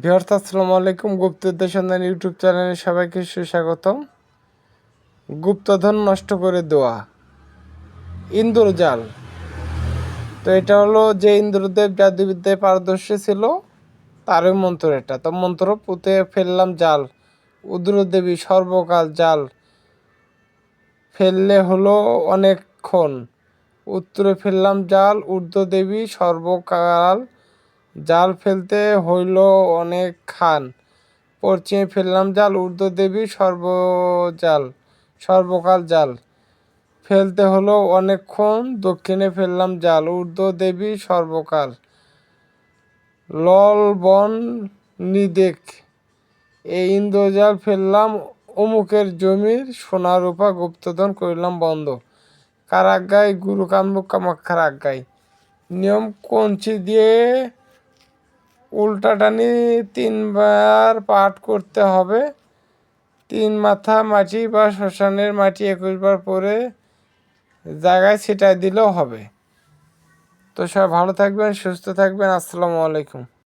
Viewers আসসালামু আলাইকুম। গুপ্তদের সন্ধান ইউটিউব চ্যানেলে সবাইকে সুস্বাগতম। গুপ্তধন নষ্ট করে দেওয়া ইন্দ্রজাল তো এটা হলো যে ইন্দ্রদেব জাদুবিদ্যায় পারদর্শী ছিল, তারই মন্ত্র এটা। তো মন্ত্র পুঁতে ফেললাম জাল উদ্রদেবী সর্বকাল জাল। ফেললে হলো অনেকক্ষণ, উত্তরে ফেললাম জাল ঊর্ধ্বদেবী সর্বকাল জাল ফেলতে হইল অনেক খান। পশ্চিমে ফেললাম জাল ঊর্ধ্বদেবী সর্বজাল, সর্বকাল জাল। ফেলতে হলো অনেকক্ষণ, দক্ষিণে ফেললাম জাল ঊর্ধ্বদেবী সর্বকাল। লল বন নিদেক এই ইন্দ্রজাল ফেললাম, অমুকের জমির সোনা রূপা গুপ্তধন করলাম বন্ধ। কারাগায় গুরু কামরূপ কামাক্ষার আজ্ঞায়। নিয়ম কঞ্চি দিয়ে উল্টাটানি তিনবার পাঠ করতে হবে। তিন মাথা মাটি বা শ্মশানের মাটি একুশবার পরে জায়গায় ছিটাই দিলেও হবে। তো সবাই ভালো থাকবেন, সুস্থ থাকবেন। আসসালামু আলাইকুম।